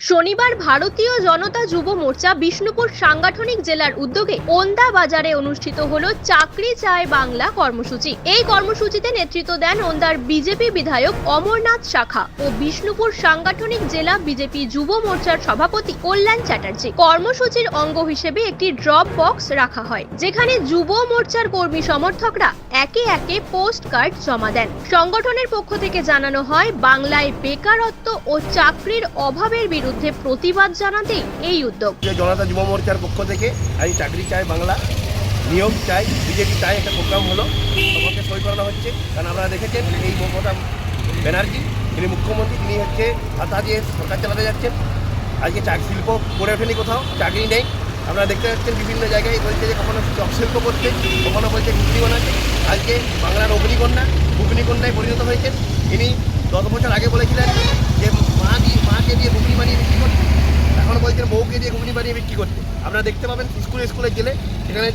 শনিবার ভারতীয় জনতা যুব মোর্চা বিষ্ণুপুর সাংগঠনিক জেলার উদ্যোগে ওন্দা বাজারে অনুষ্ঠিত হলো চাকরি চায় বাংলা কর্মসূচি। এই কর্মসূচিতে নেতৃত্ব দেন ওন্দার বিজেপি বিধায়ক অমরনাথ শাখা ও বিষ্ণুপুর সাংগঠনিক জেলা বিজেপি যুব মোর্চার সভাপতি কল্যাণ চ্যাটার্জি। কর্মসূচির অঙ্গ হিসেবে একটি ড্রপ বক্স রাখা হয়, যেখানে যুব মোর্চার কর্মী সমর্থকরা একে একে পোস্ট কার্ড জমা দেন। সংগঠনের পক্ষ থেকে জানানো হয়, বাংলায় বেকারত্ব ও চাকরির অভাবের বিরুদ্ধে প্রতিবাদ জানাতেই এই উদ্যোগ। জনতা যুব মোর্চার পক্ষ থেকে আজ চাকরি চাই বাংলা, নিয়োগ চাই, বিজেপি চাই একটা প্রোগ্রাম হলো, তোমাকে সই করানো হচ্ছে। কারণ আপনারা দেখেছেন, এই মমতা ব্যানার্জি, তিনি মুখ্যমন্ত্রী, তিনি হচ্ছে ভাতা দিয়ে সরকার চালাতে যাচ্ছেন। আজকে চাক শিল্প করে ওঠেনি কোথাও, চাকরি নেই। আপনারা দেখতে পাচ্ছেন বিভিন্ন জায়গায় বলছে যে কখনো চক শিল্প করছে, কখনো বলছে ঘুগনি বানাচ্ছে। আজকে বাংলার অগ্নিকন্যা ঘুগনিকন্যায় পরিণত হয়েছেন। তিনি দশ বছর আগে বলেছিলেন যে মা দিয়ে মাকে দিয়ে ঘুগনি বানিয়ে বিক্রি করছে এখন বলছেন বউকে দিয়ে ঘুগনি বানিয়ে বিক্রি করতে। আপনারা দেখতে পাবেন স্কুলে স্কুলে গেলে সেখানে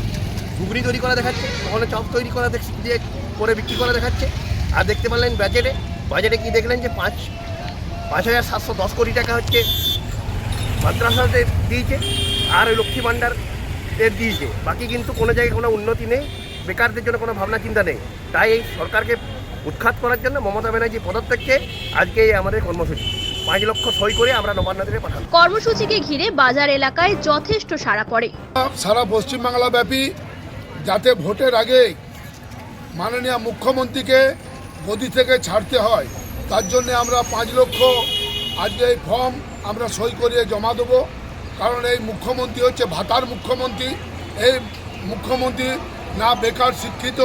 ঘুগনি তৈরি করা দেখাচ্ছে কখনো চপ তৈরি করা দিয়ে করে বিক্রি করা দেখাচ্ছে। আর দেখতে পারলেন বাজেটে বাজেটে কি দেখলেন যে পাঁচ পাঁচ হাজার সাতশো দশ কোটি টাকা হচ্ছে মাদ্রাসাতে দিয়েছে, আর ওই লক্ষ্মী ভাণ্ডার এর দিয়েছে। বাকি কিন্তু কোনো জায়গায় কোনো উন্নতি নেই, বেকারদের জন্য কোনো ভাবনা চিন্তা নেই। তাই সরকারকে উৎখাত করার জন্য মমতা ব্যানার্জি পদত্যাগকে আজকে আমাদের কর্মসূচি। পাঁচ লক্ষ সই করে আমরা নবান্ন থেকে পাঠাবো কর্মসূচিকে ঘিরে বাজার এলাকায় যথেষ্ট সাড়া পড়ে। সারা পশ্চিমবাংলা ব্যাপী যাতে ভোটের আগে মাননীয় মুখ্যমন্ত্রীকে গদি থেকে ছাড়তে হয় তার জন্য আমরা পাঁচ লক্ষ আজকে এই ফর্ম আমরা সই করিয়ে জমা দেবো। কারণ এই মুখ্যমন্ত্রী হচ্ছে ভাতার মুখ্যমন্ত্রী। এই মুখ্যমন্ত্রী না বেকার শিক্ষিত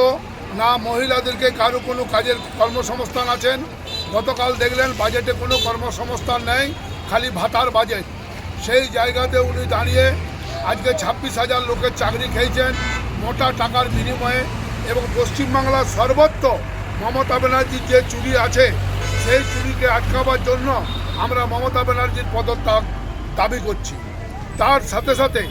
না মহিলাদেরকে কারও কোনো কাজের কর্মসংস্থান আছেন। গতকাল দেখলেন বাজেটে কোনো কর্মসংস্থান নেই, খালি ভাতার বাজেট। সেই জায়গাতে উনি দাঁড়িয়ে আজকে ছাব্বিশ হাজার লোকের চাকরি খেয়েছেন, মোটা টাকার বিনিময়ে। এবং পশ্চিমবাংলার সর্বত্র মমতা ব্যানার্জির যে চুরি আছে, সেই চুরিকে আটকাবার জন্য আমরা মমতা ব্যানার্জির পদত্যাগ দাবি করছি। তার সাথে সাথে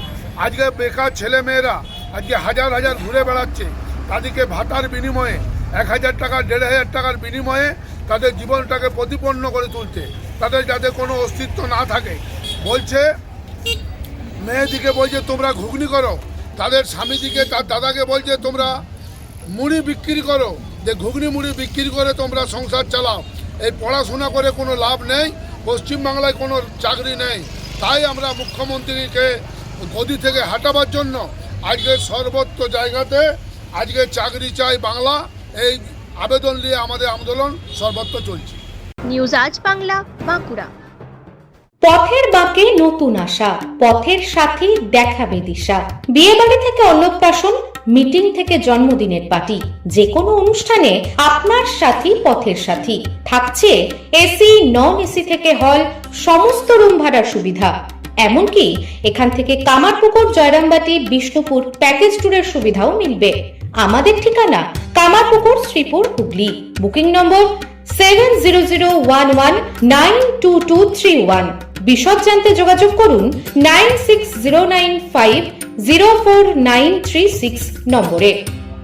আজকে বেকার ছেলেমেয়েরা আজকে হাজার হাজার ঘুরে বেড়াচ্ছে। তাদেরকে ভাতার বিনিময়ে এক হাজার টাকা, দেড় হাজার টাকার বিনিময়ে তাদের জীবনটাকে প্রতিপন্ন করে তুলছে তাদের যাতে কোনো অস্তিত্ব না থাকে। বলছে, মেয়েদিকে বলছে, তোমরা ঘুগনি করো। তাদের স্বামীদিকে, তার দাদাকে বলছে, তোমরা মুড়ি বিক্রি করো। যে ঘুগনি মুড়ি বিক্রি করে তোমরা সংসার চালাও। এই পড়াশোনা করে কোনো লাভ নেই, পশ্চিমবাংলায় কোনো চাকরি নেই। তাই আমরা মুখ্যমন্ত্রীকে গদি থেকে হাঁটাবার জন্য আজকে সর্বত্র জায়গাতে আজকে চাকরি চাই বাংলা এই আবেদন নিয়ে আমাদের আন্দোলন সর্বত্র চলছে। নিউজ আজ বাংলা বাঁকুড়া। পথের বাঁকে নতুন আশা পথের সাথী দেখাবে দিশা। বিয়ে বাড়ি থেকে অন্নপ্রাশন মিটিং থেকে জন্মদিনের পার্টি। যে কোনো অনুষ্ঠানে আপনার সাথী পথের সাথী। থাকছে এসি নন এসি থেকে হল সমস্ত রুম ভাড়ার সুবিধা। এমনকি এখান থেকে কামারপুকুর জয়রামবাটি বিষ্ণুপুর প্যাকেজ ট্যুরের সুবিধাও মিলবে। আমাদের ঠিকানা Kamarpukur, Sreepur, Hooghly. Booking number seven zero zero one one nine two two three one. বিশদ জানতে যোগাযোগ করুন nine six zero nine five zero four nine three six নম্বরে।